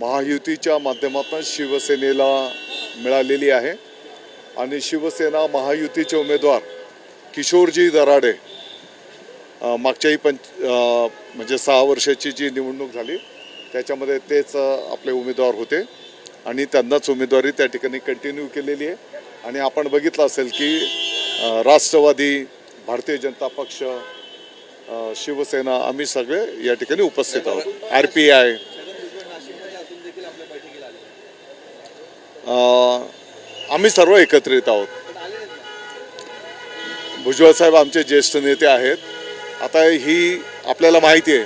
महायुतीच्या माध्यमातून शिवसेनेला मिळालेली आहे. आणि शिवसेना महायुतीचे उमेदवार किशोरजी दराडे मागच्याही पंच म्हणजे सहा वर्षाची जी निवडणूक झाली त्याच्यामध्ये तेच आपले उमेदवार होते. आणि त्यांनाच उमेदवारी त्या ठिकाणी कंटिन्यू केलेली आहे. आणि आपण बघितलं असेल की राष्ट्रवादी भारतीय जनता पक्ष शिवसेना आम्ही सगळे या ठिकाणी उपस्थित आहोत. आर पी आय आम्ही सर्व एकत्रित आहोत. भुजबळ साहेब आमचे ज्येष्ठ नेते आहेत. आता ही आपल्याला माहिती आहे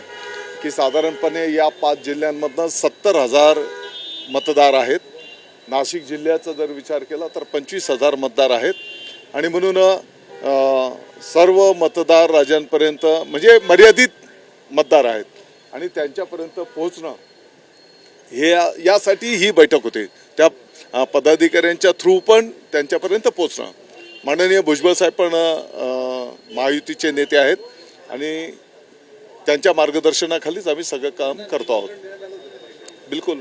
की साधारणपणे या पाच जिल्ह्यांमधनं सत्तर हजार मतदार आहेत. नाशिक जिल्ह्याचा जर विचार केला तर पंचवीस हजार मतदार आहेत. आणि म्हणून सर्व मतदार राजांपर्यंत म्हणजे मर्यादित मतदार आहेत. आणि त्यांच्यापर्यंत पोहोचणं हे यासाठी ही बैठक होते. त्या पदाधिकाऱ्यांच्या थ्रू पण त्यांच्यापर्यंत पोचणं माननीय भुजबळ साहेब पण महायुतीचे नेते आहेत आणि त्यांच्या मार्गदर्शनाखालीच आम्ही सगळं काम करतो आहोत. बिलकुल.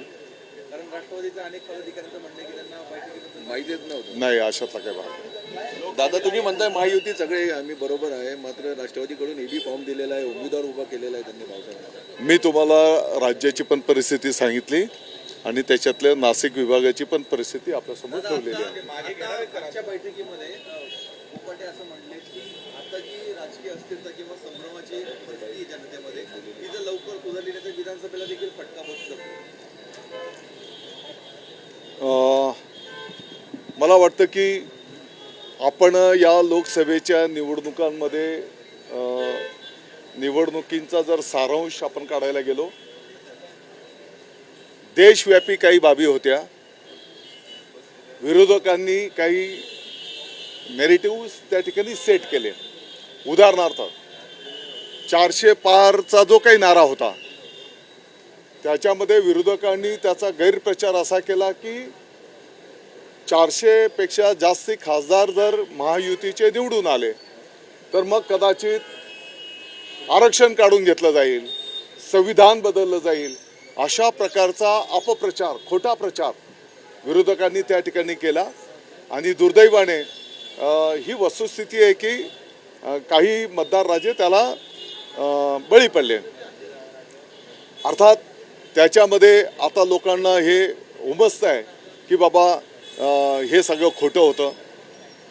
नाही अशातला काही भाग. दादा तुम्ही म्हणताय महायुती सगळे आम्ही बरोबर आहे मात्र राष्ट्रवादीकडून एबी फॉर्म दिलेला आहे उमेदवार उभा केलेला आहे त्यांनी मी तुम्हाला राज्याची पण परिस्थिती सांगितली. आणि त्याच्यातल्या नाशिक विभागाची पण परिस्थिती आपल्यासमोर ठेवलेली आहे. मला वाटतं की आपण या लोकसभेच्या निवडणुकांमध्ये निवडणुकींचा जर सारांश आपण काढायला गेलो देशव्यापी काही बाबी होत्या. विरोधकांनी काही नेरेटिव्ह त्या ठिकाणी सेट केले. उदाहरणार्थ चारशे पारचा जो काही नारा होता त्याच्यामध्ये विरोधकांनी त्याचा गैरप्रचार असा केला की चारशे पेक्षा जास्ती खासदार जर महायुतीचे निवडून आले तर मग कदाचित आरक्षण काढून घेतलं जाईल संविधान बदललं जाईल अशा प्रकारचा अपप्रचार खोटा प्रचार विरोधकांनी त्या ठिकाणी केला. आणि दुर्दैवाने ही वस्तुस्थिती आहे की काही मतदार राजे त्याला बळी पडले. अर्थात त्याच्यामध्ये आता लोकांना हे उमजतं आहे की बाबा हे सगळं खोटं होतं.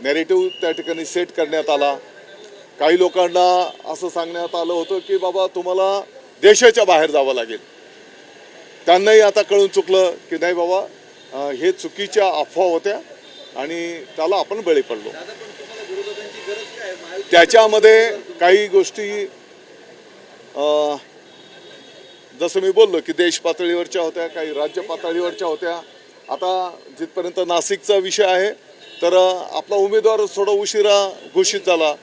नॅरेटिव्ह त्या ठिकाणी सेट करण्यात आला. काही लोकांना असं सांगण्यात आलं होतं की बाबा तुम्हाला देशाच्या बाहेर जावं लागेल. त्यांनाही आता कळून चुकलं की नाही बाबा हे चुकीच्या अफवा होत्या आणि त्याला आपण बळी पडलो. त्याच्यामध्ये काही गोष्टी जसं मी बोललो की देश पातळीवरच्या होत्या काही राज्य पातळीवरच्या होत्या. आता जिथपर्यंत नाशिकचा विषय आहे तर आपला उमेदवार थोडा उशिरा घोषित झाला.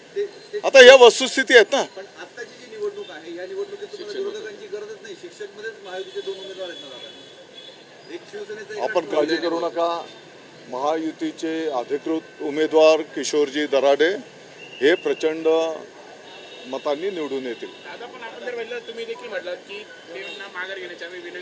आता या वस्तुस्थिती आहेत ना पण आत्ताची जी निवडणूक आहे या निवडणुकीत तुम्हाला विरोधकांची गरजच नाही शिक्षक मध्येच महायुतीचे दोन उमेदवार आहेत ना दादा एक शिवसेनेचा एक आपण काळजी करू नका. महायुतीचे अधिकृत उमेदवार किशोरजी दराडे हे प्रचंड मतांनी निवडून येतील.